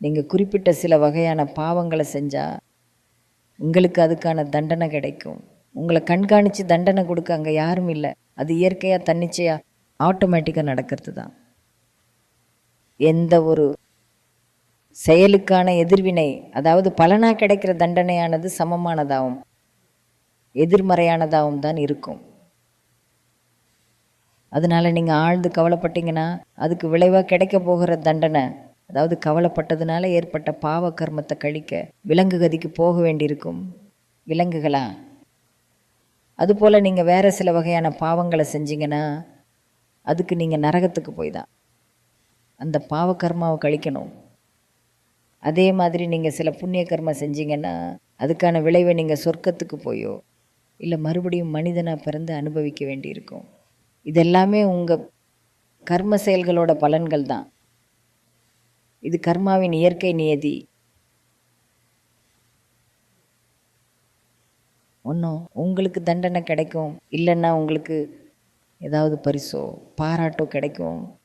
நீங்கள் குறிப்பிட்ட சில வகையான பாவங்களை செஞ்சால் உங்களுக்கு அதுக்கான தண்டனை கிடைக்கும். உங்களை கண்காணித்து தண்டனை கொடுக்க அங்கே யாரும் இல்லை. அது இயற்கையாக தன்னிச்சையாக ஆட்டோமேட்டிக்காக நடக்கிறது தான் எந்த ஒரு செயலுக்கான எதிர்வினை அதாவது பலனாக கிடைக்கிற தண்டனையானது சமமானதாகவும் எதிர்மறையானதாகவும் தான் இருக்கும். அதனால் நீங்கள் ஆழ்ந்து கவலைப்பட்டீங்கன்னா அதுக்கு விளைவாக கிடைக்க போகிற தண்டனை அதாவது கவலைப்பட்டதுனால ஏற்பட்ட பாவ கர்மத்தை கழிக்க விலங்கு கதிக்கு போக வேண்டியிருக்கும். விலங்குகளா? அதுபோல் நீங்கள் வேறு சில வகையான பாவங்களை செஞ்சீங்கன்னா அதுக்கு நீங்கள் நரகத்துக்கு போய் தான் அந்த பாவ கர்மாவை கழிக்கணும். அதே மாதிரி நீங்கள் சில புண்ணிய கர்மம் செஞ்சீங்கன்னா அதுக்கான விளைவை நீங்கள் சொர்க்கத்துக்கு போயோ இல்லை மறுபடியும் மனிதனாக பிறந்து அனுபவிக்க வேண்டியிருக்கும். இதெல்லாமே உங்கள் கர்ம செயல்களோட பலன்கள் தான். இது கர்மாவின் இயற்கை நியதி. ஒன்றும் உங்களுக்கு தண்டனை கிடைக்கும். இல்லைன்னா உங்களுக்கு ஏதாவது பரிசோ பாராட்டோ கிடைக்கும்.